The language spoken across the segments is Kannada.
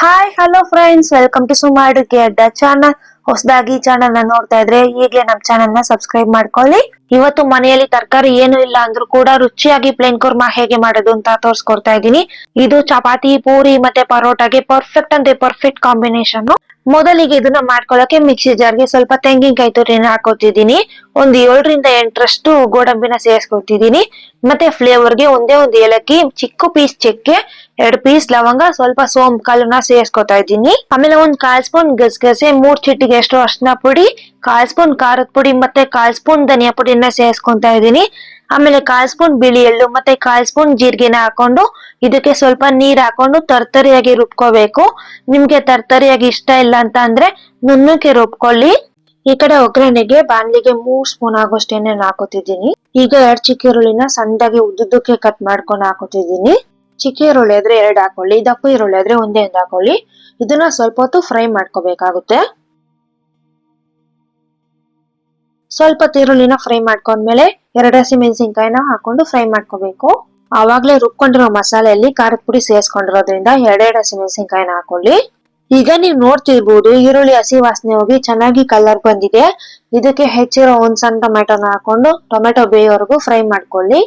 Hi hello friends welcome to Suma ಅಡುಗೆ ಅಡ್ಡ ಚಾನಲ್ ಹೊಸದಾಗಿ ಚಾನಲ್ನ ನೋಡ್ತಾ ಇದ್ರೆ ಈಗಲೇ ನಮ್ ಚಾನಲ್ನ ಸಬ್ಸ್ಕ್ರೈಬ್ ಮಾಡ್ಕೊಳ್ಳಿ. ಇವತ್ತು ಮನೆಯಲ್ಲಿ ತರಕಾರಿ ಏನು ಇಲ್ಲ ಅಂದ್ರೂ ಕೂಡ ರುಚಿಯಾಗಿ ಪ್ಲೇನ್ ಕುರ್ಮಾ ಹೇಗೆ ಮಾಡೋದು ಅಂತ ತೋರ್ಸ್ಕೊಡ್ತಾ ಇದ್ದೀನಿ. ಇದು ಚಪಾತಿ, ಪೂರಿ ಮತ್ತೆ ಪರೋಟಾಗೆ ಪರ್ಫೆಕ್ಟ್ ಅಂದ್ರೆ ಪರ್ಫೆಕ್ಟ್ ಕಾಂಬಿನೇಷನ್ ಮೊದಲಿಗೆ ಇದನ್ನ ಮಾಡ್ಕೊಳ್ಳೋಕೆ ಮಿಕ್ಸಿ ಜಾರ್ಗೆ ಸ್ವಲ್ಪ ತೆಂಗಿನಕಾಯಿ ತುರಿನ ಹಾಕೋತಿದ್ದೀನಿ. ಒಂದು ಏಳರಿಂದ ಎಂಟರಷ್ಟು ಗೋಡಂಬಿನ ಸೇರಿಸ್ಕೊತಿದ್ದೀನಿ ಮತ್ತೆ ಫ್ಲೇವರ್ಗೆ ಒಂದೇ ಒಂದು ಏಲಕ್ಕಿ, ಚಿಕ್ಕ ಪೀಸ್ ಚಕ್ಕೆ ಎರಡು ಪೀಸ್ ಲವಂಗ, ಸ್ವಲ್ಪ ಸೋಂಪು ಕಾಲನ್ನ ಸೇರಿಸ್ಕೊತಾ ಇದ್ದೀನಿ. ಆಮೇಲೆ ಒಂದ್ ಕಾಲ್ ಸ್ಪೂನ್ ಗಸಗಸೆ, ಮೂರ್ ಚಿಟ್ಟಿಗೆ ಎಷ್ಟು ಅರ್ಶಿನ ಪುಡಿ, ಕಾಲ್ ಸ್ಪೂನ್ ಖಾರದ ಪುಡಿ ಮತ್ತೆ ಕಾಲ್ ಸ್ಪೂನ್ ಧನಿಯಾ ಪುಡಿನ ಸೇರಿಸ್ಕೊಂತಾ ಇದ್ದೀನಿ. ಆಮೇಲೆ ಕಾಲ್ ಸ್ಪೂನ್ ಬಿಳಿ ಎಳ್ಳು ಮತ್ತೆ ಕಾಲ್ ಸ್ಪೂನ್ ಜೀರಿಗೆನ ಹಾಕೊಂಡು ಇದಕ್ಕೆ ಸ್ವಲ್ಪ ನೀರ್ ಹಾಕೊಂಡು ತರ್ತರಿಯಾಗಿ ರುಬ್ಕೋಬೇಕು. ನಿಮ್ಗೆ ತರ್ತರಿಯಾಗಿ ಇಷ್ಟ ಇಲ್ಲ ಅಂತ ಅಂದ್ರೆ ನುಣ್ಣಕ್ಕೆ ರುಬ್ಕೊಳ್ಳಿ. ಈ ಕಡೆ ಒಗ್ಗರಣೆಗೆ ಬಾಣಲಿಗೆ ಮೂರ್ ಸ್ಪೂನ್ ಆಗೋಷ್ಟು ಎಣ್ಣೆನ ಹಾಕೋತಿದ್ದೀನಿ. ಈಗ ಎರಡ್ ಚಿಕ್ಕ ಸಣ್ಣದಾಗಿ ಉದ್ದುದ್ದಕ್ಕೆ ಕಟ್ ಮಾಡ್ಕೊಂಡು ಹಾಕೋತಿದ್ದೀನಿ. ಚಿಕ್ಕ ಈರುಳ್ಳಿ ಆದ್ರೆ ಎರಡ್ ಹಾಕೊಳ್ಳಿ, ದಪ್ಪ ಈರುಳ್ಳಿ ಆದ್ರೆ ಒಂದೇ ಒಂದು ಹಾಕೊಳ್ಳಿ. ಇದನ್ನ ಸ್ವಲ್ಪ ಹೊತ್ತು ಫ್ರೈ ಮಾಡ್ಕೋಬೇಕಾಗುತ್ತೆ. ಸ್ವಲ್ಪ ಈರುಳ್ಳಿನ ಫ್ರೈ ಮಾಡ್ಕೊಂಡ್ಮೇಲೆ ಎರಡು ಹಸಿ ಮೆಣಸಿನ್ಕಾಯಿನ ಹಾಕೊಂಡು ಫ್ರೈ ಮಾಡ್ಕೋಬೇಕು. ಆವಾಗ್ಲೇ ರುಬ್ಕೊಂಡಿರೋ ಮಸಾಲೆಯಲ್ಲಿ ಖಾರದ ಪುಡಿ ಸೇರಿಸ್ಕೊಂಡಿರೋದ್ರಿಂದ ಎರಡೆರಡು ಹಸಿ ಮೆಣಸಿನ್ಕಾಯಿನ ಹಾಕೊಳ್ಳಿ. ಈಗ ನೀವು ನೋಡ್ತಿರ್ಬೋದು, ಈರುಳ್ಳಿ, ಹಸಿ ವಾಸನೆ ಹೋಗಿ ಚೆನ್ನಾಗಿ ಕಲರ್ ಬಂದಿದೆ. ಇದಕ್ಕೆ ಹೆಚ್ಚಿರೋ ಒಂದ್ ಸಣ್ಣ ಟೊಮೆಟೊನ ಹಾಕೊಂಡು ಟೊಮೆಟೊ ಬೇಯೋವರೆಗೂ ಫ್ರೈ ಮಾಡ್ಕೊಳ್ಳಿ.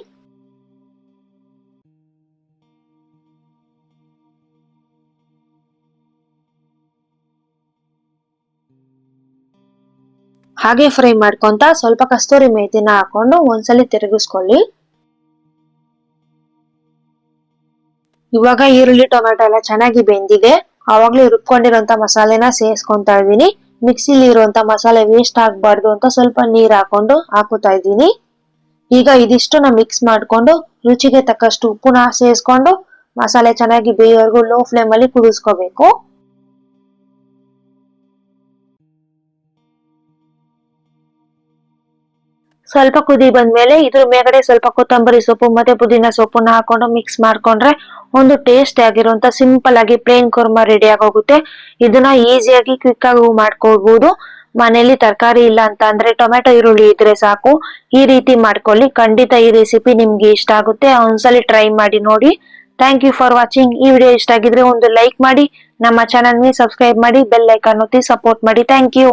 ಹಾಗೆ ಫ್ರೈ ಮಾಡ್ಕೊಂತ ಸ್ವಲ್ಪ ಕಸ್ತೂರಿ ಮೇಥಿನ ಹಾಕೊಂಡು ಒಂದ್ಸಲಿ ತಿರುಗಿಸ್ಕೊಳ್ಳಿ. ಇವಾಗ ಈರುಳ್ಳಿ ಟೊಮೆಟೊ ಎಲ್ಲ ಚೆನ್ನಾಗಿ ಬೆಂದಿದೆ. ಆವಾಗ್ಲೇ ರುಬ್ಕೊಂಡಿರೋಂಥ ಮಸಾಲೆನ ಸೇರಿಸ್ಕೊಂತಾ ಇದ್ದೀನಿ. ಮಿಕ್ಸಿಲಿ ಇರುವಂತ ಮಸಾಲೆ ವೇಸ್ಟ್ ಆಗಬಾರ್ದು ಅಂತ ಸ್ವಲ್ಪ ನೀರ್ ಹಾಕೊಂಡು ಹಾಕುತ್ತಾ ಇದ್ದೀನಿ. ಈಗ ಇದಿಷ್ಟನ್ನ ಮಿಕ್ಸ್ ಮಾಡ್ಕೊಂಡು ರುಚಿಗೆ ತಕ್ಕಷ್ಟು ಉಪ್ಪುನ ಸೇರಿಸ್ಕೊಂಡು ಮಸಾಲೆ ಚೆನ್ನಾಗಿ ಬೇಯೋವರೆಗೂ ಲೋ ಫ್ಲೇಮ್ ಅಲ್ಲಿ ಕುದಿಸ್ಕೋಬೇಕು. ಸ್ವಲ್ಪ ಕುದಿ ಬಂದ್ಮೇಲೆ ಇದ್ರ ಮೇಗಡೆ ಸ್ವಲ್ಪ ಕೊತ್ತಂಬರಿ ಸೊಪ್ಪು, ಮತ್ತೆ ಪುದೀನ ಸೊಪ್ಪನ್ನ ಹಾಕೊಂಡು ಮಿಕ್ಸ್ ಮಾಡ್ಕೊಂಡ್ರೆ ಒಂದು ಟೇಸ್ಟ್ ಆಗಿರುವಂತ ಸಿಂಪಲ್ ಆಗಿ ಪ್ಲೇನ್ ಕುರ್ಮಾ ರೆಡಿ ಆಗೋಗುತ್ತೆ. ಇದನ್ನ ಈಸಿಯಾಗಿ ಕ್ವಿಕ್ ಆಗಿ ಮಾಡ್ಕೋಬಹುದು ಮನೇಲಿ ತರಕಾರಿ ಇಲ್ಲ ಅಂತ ಅಂದ್ರೆ ಟೊಮೆಟೊ ಈರುಳ್ಳಿ ಇದ್ರೆ ಸಾಕು. ಈ ರೀತಿ ಮಾಡ್ಕೊಳ್ಳಿ. ಖಂಡಿತ ಈ ರೆಸಿಪಿ ನಿಮ್ಗೆ ಇಷ್ಟ ಆಗುತ್ತೆ. ಒಂದ್ಸಲಿ ಟ್ರೈ ಮಾಡಿ ನೋಡಿ. ಥ್ಯಾಂಕ್ ಯು ಫಾರ್ ವಾಚಿಂಗ್ ಈ ವಿಡಿಯೋ ಇಷ್ಟ ಆಗಿದ್ರೆ ಒಂದು ಲೈಕ್ ಮಾಡಿ. ನಮ್ಮ ಚಾನಲ್ಗೆ ಸಬ್ಸ್ಕ್ರೈಬ್ ಮಾಡಿ ಬೆಲ್ ಐಕಾನ್ ಒತ್ತಿ ಸಪೋರ್ಟ್ ಮಾಡಿ. Thank you